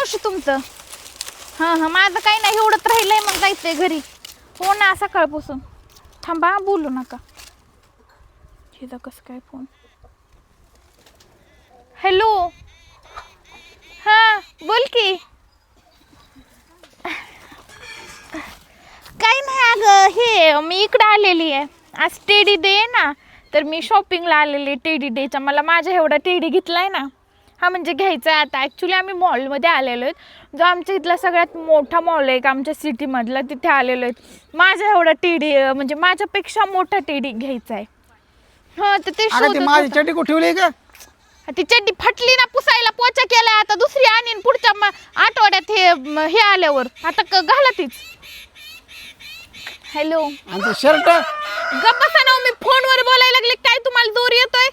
मावशी तुमचं? हां हां माझं काही नाही एवढंच राहिलंय मग जायचंय घरी. हो ना सकाळपासून. थांबा बोलू नका. हिचा कसं काय फोन हॅलो हां बोल की. काही नाही अगं हे मी इकडं आलेली आहे. आज टेडी डे आहे ना तर मी शॉपिंगला आलेली टेडी डेचा मला माझ्या एवढा टेडी घेतलाय ना हा म्हणजे घ्यायचा आहे आता. ॲक्च्युली आम्ही मॉलमध्ये आलेलो आहेत. जो आमच्या इथला सगळ्यात मोठा मॉल आहे का आमच्या सिटीमधला तिथे आलेलो आहेत. माझ्या एवढा टेडी म्हणजे माझ्यापेक्षा मोठा टेडी घ्यायचा आहे. हां तर ते अगं ती शोधत माझी होते. चड्डी कुठे ठेवली का ती चड्डी फाटली ना पुसायला पोचा केलाय आता दुसरी आणीन पुढच्या म- आठवड्यात हे म, हे आल्यावर. आता क- घाला तीच. हॅलो आणि ते शर्ट गप्पा ना मी फोनवर बोलायला लागले. काय तुम्हाला दूर येतोय?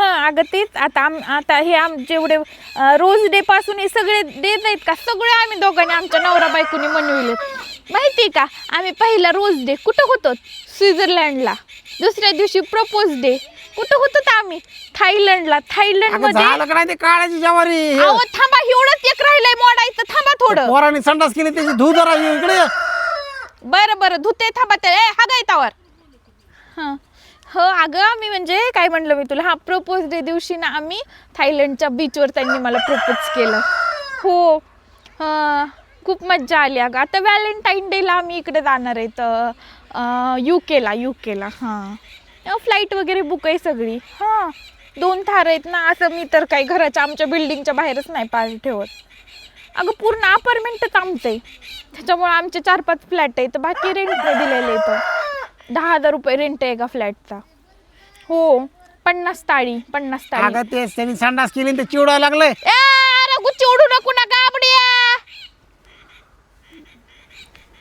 हा अगं तेच आता आम आता हे आम जेवढे रोज डे पासून हे सगळे देत आहेत का? सगळे आम्ही दोघांनी आमच्या नवरा बायकोनी मनविले. माहिती का? आम्ही पहिला रोज डे कुठं होतो? स्वित्झर्लंडला. दुसऱ्या दिवशी प्रपोज डे. कुठं होतो आम्ही? थायलंडला. थायलंड अगं मध्ये झालं का नाही ते काळाची जवारी? हे. अहो थांबा एवढंच एक राहिलंय मोडायचं. थांबा थोडं. पोराने संडास केली त्याची धू जरा इकडे. बरं बरं धुते थांबा ते ए हा गायतावर हां. हो अगं आम्ही म्हणजे काय म्हणलं मी तुला? हा प्रपोज डे दिवशी ना आम्ही थायलंडच्या बीचवर त्यांनी मला प्रपोज केलं. हो. खूप मज्जा आली अगं. आता व्हॅलेंटाईन डेला आम्ही इकडे जाणार आहे तर यू केला यू केला हां. फ्लाईट वगैरे बुक आहे सगळी. हां. दोन थार आहेत ना असं मी तर काही घराच्या आमच्या बिल्डिंगच्या बाहेरच नाही पार ठेवत. अगं पूर्ण अपार्टमेंटच आमचं आहे. त्याच्यामुळे आमचे चार पाच फ्लॅट आहे तर बाकी रेंट दिलेले आहेत दहा हजार रुपये रेंट आहे एका फ्लॅटचा हो पन्नास ताळी पन्नास ताळी. अगं तेच त्यांनी संडास केली आणि ते चिवडायला लागलंय. ए, उडू नको ना गाबड्या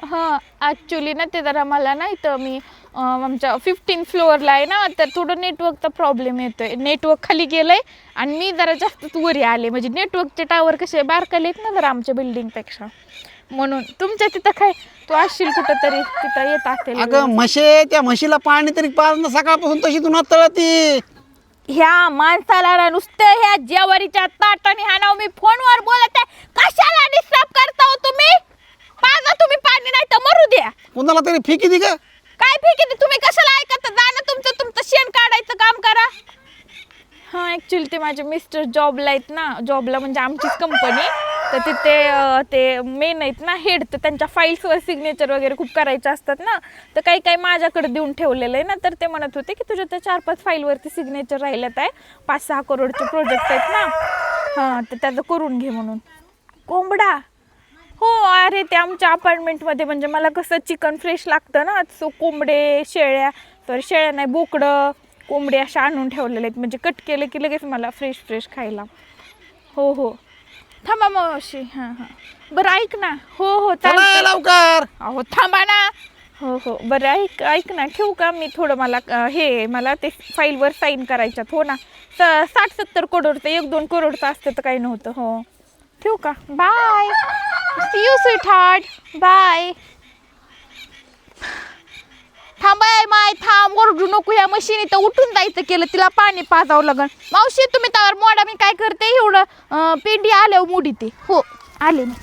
हां ॲक्च्युली ना ते जरा मला नाही तर मी अं, आमच्या फिफ्टीन फ्लोअरला आहे ना तर थोडं नेटवर्कचा प्रॉब्लेम येतोय. नेटवर्क खाली गेलंय आणि मी जरा जास्तच वरी आले. म्हणजे नेटवर्कचे टावर कसे बारकाले आहेत ना जरा आमच्या बिल्डिंगपेक्षा म्हणून तुमच्या तिथं काय? तू असशील कुठं तरी तिथं येत असेल अगं म्हशे त्या म्हशीला पाणी तरी पाज सकाळपासून तशी तू तळती ह्या माणसाला ना नुसतं ह्या जेवारीच्या ताटाने हा नाव मी फोनवर बोलत आहे. कशाला डिस्टर्ब करता हो तुम्ही? पाजा तुम्ही पाणी नाही तर मरू द्या. कुणाला तरी फिकी दे का काय फेकी तुम्ही कशाला ऐकत जा ना तुमचं तुमचं शेण काढायचं काम करा. हां ॲक्च्युली ते माझे मिस्टर जॉबला आहेत ना. जॉबला म्हणजे आमचीच कंपनी तर तिथे ते मेन आहेत ना हेड तर त्यांच्या फाईल्सवर सिग्नेचर वगैरे खूप करायचे असतात ना. तर काही काही माझ्याकडे देऊन ठेवलेलं आहे ना तर ते म्हणत होते की तुझ्या त्या चार पाच फाईलवरती सिग्नेचर राहिल्यात आहे. पाच सहा करोडचे प्रोजेक्ट आहेत ना. हां तर त्याचं करून घे म्हणून. कोंबडा? हो अरे ते आमच्या अपार्टमेंटमध्ये म्हणजे मला कसं चिकन फ्रेश लागतं ना सो कोंबडे शेळ्या सॉरी शेळ्या नाही बोकडं कोंबडे अशा आणून ठेवलेले आहेत. म्हणजे कट केले की लगेच मला फ्रेश फ्रेश खायला. हो हो. थांबा मावशी हां हां. बरं ऐक ना. हो हो चला चालतंय. लवकर. अहो थांबा ना. हो हो. बरं ऐक ऐक ना. ठेवू का मी थोडं मला अं, हे मला ते फाईलवर साईन करायच्यात. हो ना. स साठ सत्तर करोडचं एक दोन करोडचं असतं तर काही नव्हतं हो. ठेवू का? Bye. See you sweetheart bye थांबाय माय थांब. ओरडू नको या मशीन इथं उठून जायचं केलं तिला पाणी पाजावं लागन. मावशी तुम्ही त्यावर मोडा मी काय करते? एवढं पेंडी आल्यावर मोडी ते हो आले मी.